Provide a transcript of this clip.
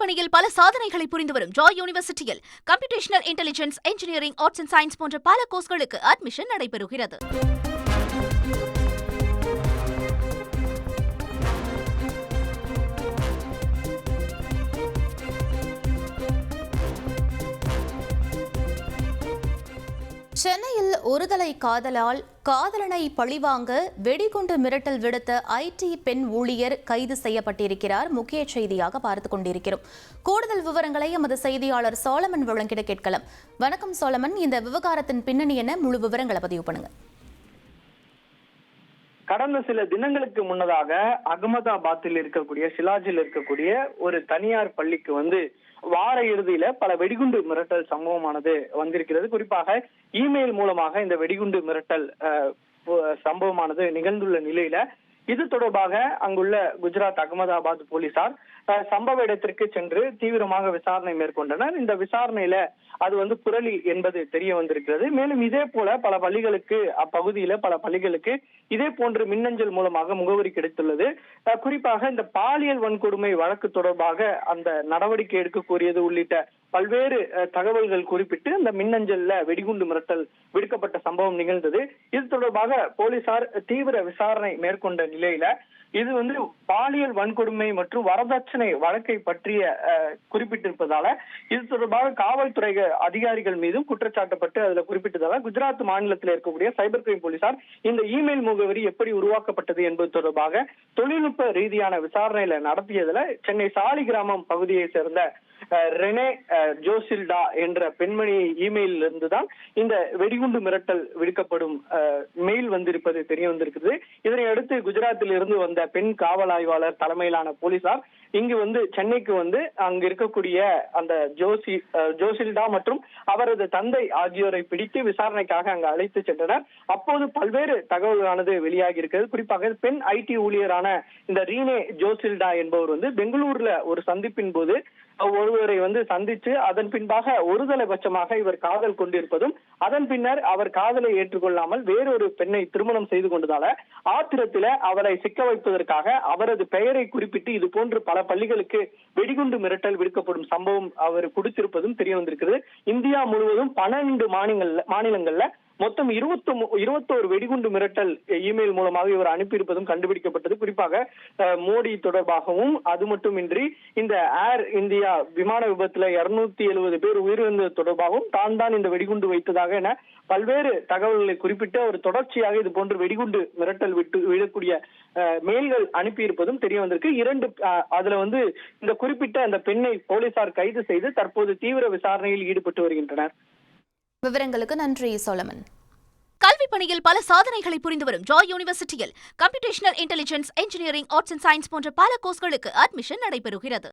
பணியில் பல சாதனைகளை புரிந்து வரும் ஜாய் யூனிவர்சிட்டியில் computational intelligence engineering arts and science போன்ற பல கோர்ஸ்களுக்கு அட்மிஷன் நடைபெறுகிறது. சென்னையில் ஒருதலை காதலால் காதலனை பழிவாங்க வெடிகுண்டு மிரட்டல் விடுத்த ஐடி பெண் ஊழியர் கைது செய்யப்பட்டிருக்கிறார். முக்கிய செய்தியாக பார்த்து கொண்டிருக்கிறோம். கூடுதல் விவரங்களை எமது செய்தியாளர் சோழமன் வழங்கிட கேட்கலாம். வணக்கம் சோழமன் இந்த விவகாரத்தின் பின்னணி என முழு விவரங்களை பதிவு பண்ணுங்க. கடந்த சில தினங்களுக்கு முன்னதாக அகமதாபாத்தில் இருக்கக்கூடிய சிலாஜில் இருக்கக்கூடிய ஒரு தனியார் பள்ளிக்கு வந்து வார இறுதியில பல வெடிகுண்டு மிரட்டல் சம்பவமானது வந்திருக்கிறது. குறிப்பாக இமெயில் மூலமாக இந்த வெடிகுண்டு மிரட்டல் சம்பவமானது நிகழ்ந்துள்ள நிலையில இது தொடர்பாக அங்குள்ள குஜராத் அகமதாபாத் போலீசார் சம்பவ இடத்திற்கு சென்று தீவிரமாக விசாரணை மேற்கொண்டனர். இந்த விசாரணையில அது வந்து புரளி என்பது தெரிய வந்திருக்கிறது. மேலும் இதே போல பல பள்ளிகளுக்கு அப்பகுதியில பல பள்ளிகளுக்கு இதே போன்று மின்னஞ்சல் மூலமாக முகவரி கிடைத்துள்ளது. அஹ், குறிப்பாக இந்த பாலியல் வன்கொடுமை வழக்கு தொடர்பாக அந்த நடவடிக்கை எடுக்க கோரியது உள்ளிட்ட பல்வேறு தகவல்கள் குறிப்பிட்டு அந்த மின்னஞ்சல்ல வெடிகுண்டு மிரட்டல் விடுக்கப்பட்ட சம்பவம் நிகழ்ந்தது. இது தொடர்பாக போலீசார் தீவிர விசாரணை மேற்கொண்ட நிலையில இது வந்து பாலியல் வன்கொடுமை மற்றும் வரதட்சணை வழக்கை பற்றிய குறிப்பிட்டிருப்பதால இது தொடர்பாக காவல்துறை அதிகாரிகள் மீதும் குற்றச்சாட்டப்பட்டு அதுல குறிப்பிட்டதால குஜராத் மாநிலத்தில் இருக்கக்கூடிய சைபர் கிரைம் போலீசார் இந்த இமெயில் முகவரி எப்படி உருவாக்கப்பட்டது என்பது தொடர்பாக தொழில்நுட்ப ரீதியான விசாரணையில நடத்தியதுல சென்னை சாலிகிராமம் பகுதியை சேர்ந்த ரெனே ஜோசில்டா என்ற பெண்மணி இமெயில் இருந்து தான் இந்த வெடிகுண்டு மிரட்டல் விடுக்கப்படும் மெயில் வந்திருப்பது தெரிய வந்திருக்கிறது இதனை அடுத்து குஜராத்தில் இருந்து வந்த பெண் காவல் ஆய்வாளர் தலைமையிலான போலீசார் இங்கு வந்து சென்னைக்கு வந்து அங்கு இருக்கக்கூடிய அந்த ஜோசி ஜோசில்டா மற்றும் அவரது தந்தை ஆகியோரை பிடித்து விசாரணைக்காக அங்கு அழைத்து சென்றனர். அப்போது பல்வேறு தகவல்களானது வெளியாகி இருக்கிறது குறிப்பாக பெண் ஐடி ஊழியரான இந்த ரீனே ஜோசில்டா என்பவர் வந்து பெங்களூர்ல ஒரு சந்திப்பின் போது ஒருவரை வந்து சந்திச்சு அதன் பின்பாக ஒருதலை பட்சமாக இவர் காதல் கொண்டிருப்பதும் அதன் பின்னர் அவர் காதலை ஏற்றுக்கொள்ளாமல் வேறொரு பெண்ணை திருமணம் செய்து கொண்டதால ஆத்திரத்தில அவரை சிக்க வைப்பதற்காக அவரது பெயரை குறிப்பிட்டு இது போன்று பல பள்ளிகளுக்கு வெடிகுண்டு மிரட்டல் விடுக்கப்படும் சம்பவம் அவர் கொடுத்திருப்பதும் தெரிய வந்திருக்கிறது இந்தியா முழுவதும் பன்னெண்டு மாநிலங்கள்ல மாநிலங்கள்ல மொத்தம் இருபத்தி இருபத்தோரு வெடிகுண்டு மிரட்டல் இமெயில் மூலமாக இவர் அனுப்பியிருப்பதும் கண்டுபிடிக்கப்பட்டது. குறிப்பாக மோடி தொடர்பாகவும் அது மட்டுமின்றி இந்த ஏர் இந்தியா விமான விபத்துல இருநூத்தி எழுபது பேர் உயிரிழந்தது தொடர்பாகவும் தான் தான் இந்த வெடிகுண்டு வைத்ததாக என பல்வேறு தகவல்களை குறிப்பிட்டு அவர் தொடர்ச்சியாக இது போன்று வெடிகுண்டு மிரட்டல் விட்டு விடக்கூடிய அஹ், மெயில்கள் அனுப்பியிருப்பதும் தெரிய வந்திருக்கு. இரண்டு அதுல வந்து இந்த குறிப்பிட்ட அந்த பெண்ணை போலீசார் கைது செய்து தற்போது தீவிர விசாரணையில் ஈடுபட்டு வருகின்றனர். விவரங்களுக்கு நன்றி சோலமன் கல்வி பணியில் பல சாதனைகளை புரிந்து வரும் ஜாய் யூனிவர்சிட்டியில் computational intelligence engineering arts and science போன்ற பல கோர்ஸ்களுக்கு அட்மிஷன் நடைபெறுகிறது.